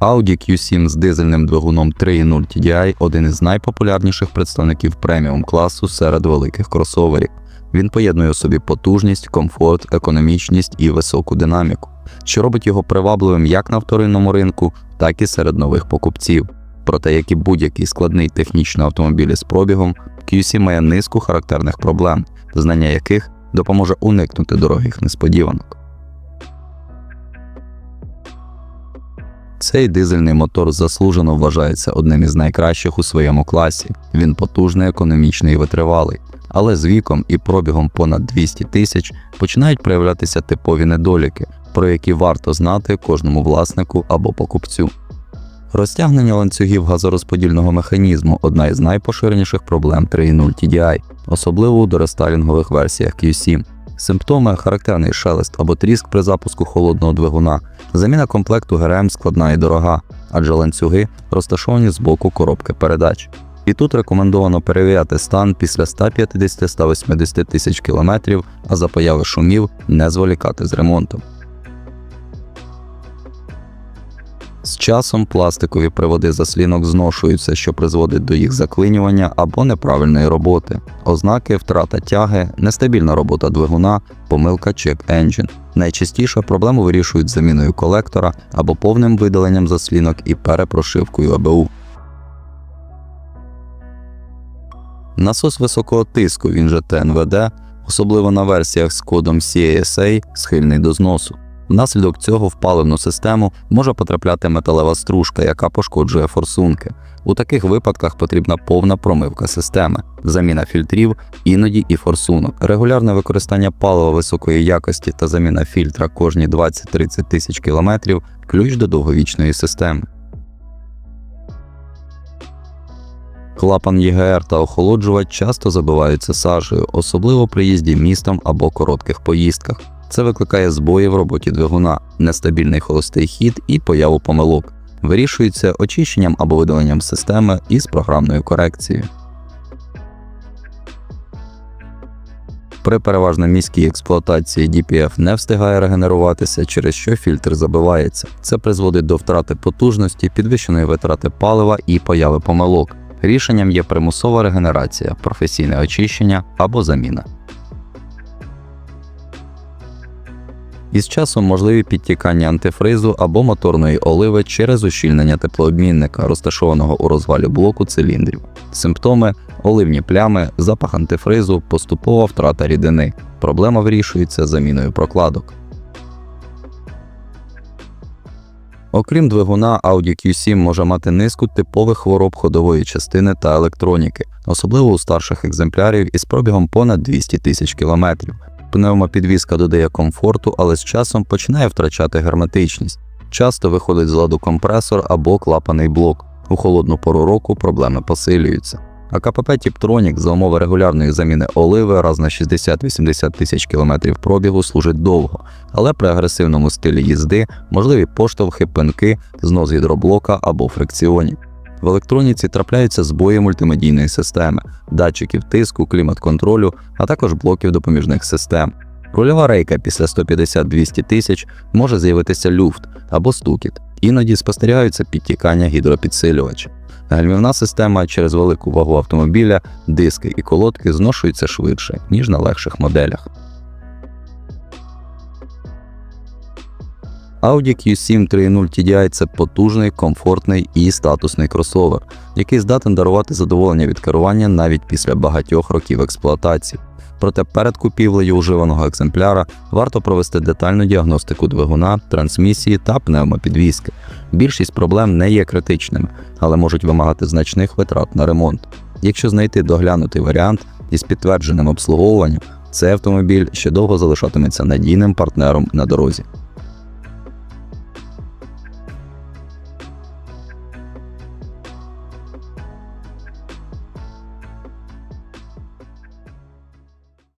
Audi Q7 з дизельним двигуном 3.0 TDI один із найпопулярніших представників преміум класу серед великих кросоверів. Він поєднує у собі потужність, комфорт, економічність і високу динаміку, що робить його привабливим як на вторинному ринку, так і серед нових покупців. Проте, як і будь-який складний технічний автомобіль із пробігом, QC має низку характерних проблем, знання яких допоможе уникнути дорогих несподіванок. Цей дизельний мотор заслужено вважається одним із найкращих у своєму класі. Він потужний, економічний і витривалий. Але з віком і пробігом понад 200 тисяч починають проявлятися типові недоліки, про які варто знати кожному власнику або покупцю. Розтягнення ланцюгів газорозподільного механізму одна із найпоширеніших проблем 3.0 TDI, особливо у дорестайлінгових версіях Q7. Симптоми характерний шелест або тріск при запуску холодного двигуна, заміна комплекту ГРМ складна і дорога, адже ланцюги розташовані з боку коробки передач. І тут рекомендовано перевіряти стан після 150-180 тисяч кілометрів, а за появи шумів не зволікати з ремонтом. Часом пластикові приводи заслінок зношуються, що призводить до їх заклинювання або неправильної роботи. Ознаки втрата тяги, нестабільна робота двигуна, помилка check engine. Найчастіше проблему вирішують заміною колектора або повним видаленням заслінок і перепрошивкою АБУ. Насос високого тиску, він же ТНВД, особливо на версіях з кодом CASA, схильний до зносу. Внаслідок цього в паливну систему може потрапляти металева стружка, яка пошкоджує форсунки. У таких випадках потрібна повна промивка системи, заміна фільтрів, іноді і форсунок, регулярне використання палива високої якості та заміна фільтра кожні 20-30 тисяч кілометрів ключ до довговічної системи. Клапан ЄГР та охолоджувач часто забиваються сажею, особливо при їзді містом або коротких поїздках. Це викликає збої в роботі двигуна, нестабільний холостий хід і появу помилок. Вирішується очищенням або видаленням системи із програмною корекцією. При переважно міській експлуатації DPF не встигає регенеруватися, через що фільтр забивається. Це призводить до втрати потужності, підвищеної витрати палива і появи помилок. Рішенням є примусова регенерація, професійне очищення або заміна. Із часом можливі підтікання антифризу або моторної оливи через ущільнення теплообмінника, розташованого у розвалі блоку циліндрів. Симптоми оливні плями, запах антифризу, поступова втрата рідини. Проблема вирішується заміною прокладок. Окрім двигуна, Audi Q7 може мати низку типових хвороб ходової частини та електроніки, особливо у старших екземплярів із пробігом понад 200 тисяч кілометрів. Пневмопідвізка додає комфорту, але з часом починає втрачати герметичність. Часто виходить з ладу компресор або клапаний блок. У холодну пору року проблеми посилюються. А КПП Tiptronic за умови регулярної заміни оливи раз на 60-80 тисяч кілометрів пробігу служить довго, але при агресивному стилі їзди можливі поштовхи, пинки, знос гідроблока або фрикціонів. В електроніці трапляються збої мультимедійної системи, датчиків тиску, клімат-контролю, а також блоків допоміжних систем. Рульова рейка після 150-200 тисяч може з'явитися люфт або стукіт, іноді спостерігаються підтікання гідропідсилювача. Гальмівна система через велику вагу автомобіля, диски і колодки зношуються швидше, ніж на легших моделях. Audi Q7 3.0 TDI це потужний, комфортний і статусний кросовер, який здатен дарувати задоволення від керування навіть після багатьох років експлуатації. Проте перед купівлею уживаного екземпляра варто провести детальну діагностику двигуна, трансмісії та пневмопідвізки. Більшість проблем не є критичними, але можуть вимагати значних витрат на ремонт. Якщо знайти доглянутий варіант із підтвердженим обслуговуванням, цей автомобіль ще довго залишатиметься надійним партнером на дорозі.